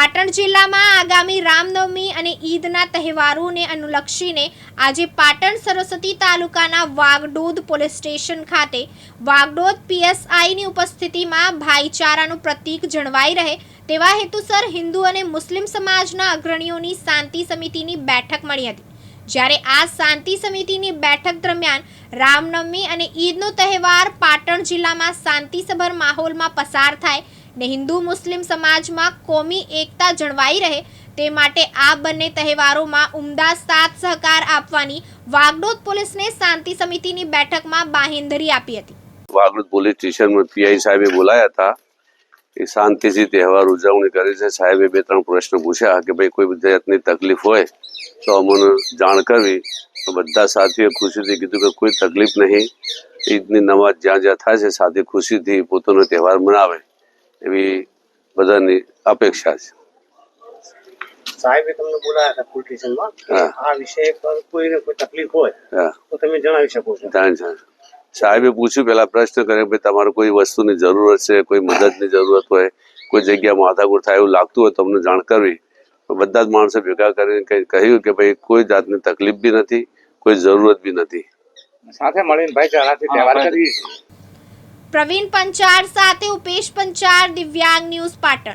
પાટણ જિલ્લામાં આગામી રામનવમી અને ઈદના તહેવારોને અનુલક્ષીને આજે પાટણ સરસ્વતી તાલુકાના વાગડોદ પોલીસ સ્ટેશન ખાતે વાગડોદ પીએસઆઈની ઉપસ્થિતિમાં ભાઈચારાનું પ્રતીક જળવાઈ રહે તેવા હેતુસર હિન્દુ અને મુસ્લિમ સમાજના અગ્રણીઓની શાંતિ સમિતિની બેઠક મળી હતી. જ્યારે આ શાંતિ સમિતિની બેઠક દરમિયાન રામનવમી અને ઈદનો તહેવાર પાટણ જિલ્લામાં શાંતિસભર માહોલમાં પસાર થાય ને હિન્દુ મુસ્લિમ સમાજમાં કોમી એકતા જળવાઈ રહે તે માટે આ બંને તહેવારોમાં ઉમદા સાથ સહકાર આપવાની વાગડોદ પોલીસને શાંતિ સમિતિની બેઠકમાં બાહેંધરી આપી હતી. વાગડોદ પોલીસ સ્ટેશનમાં પીઆઈ સાહેબે બોલાયા હતા. એ શાંતિથી તહેવાર ઉજવણી કરી છે. સાહેબે બે ત્રણ પ્રશ્ન પૂછ્યા કે ભાઈ કોઈ જાતની તકલીફ હોય તો અમને જાણ કરવી. તો બધા સાથીઓએ ખુશીથી કીધું કે કોઈ તકલીફ નહીં. ઈદની નમાજ જ્યાં જ્યાં થાય છે, સાથે ખુશીથી પોતાનો તહેવાર મનાવે. એવી બધાની અપેક્ષા છે. સાહેબે તમને બોલાયા હતા પોલીસ સ્ટેશનમાં આ વિષય પર કોઈને કોઈ તકલીફ હોય તો તમે જણાવી શકો છો. જાણ જાણ. સાહેબે પૂછ્યું પેલા પ્રશ્ન કર્યો ભાઈ તમારે કોઈ વસ્તુની જરૂરત છે કોઈ મદદની જરૂરત હોય કોઈ જગ્યા માથાકૂટ થાય એવું લાગતું હોય તમને જાણ કરવી. બધા જ માણસો ભેગા કરીને કહ્યું કે ભાઈ કોઈ જાતની તકલીફ બી નથી કોઈ જરૂરત બી નથી. સાથે મળીને ભાઈચારાથી તહેવાર કરીએ પ્રવીણ પંચાર સાથે ઉપેશ પંચાર દિવ્યાંગ ન્યૂઝ પાટણ.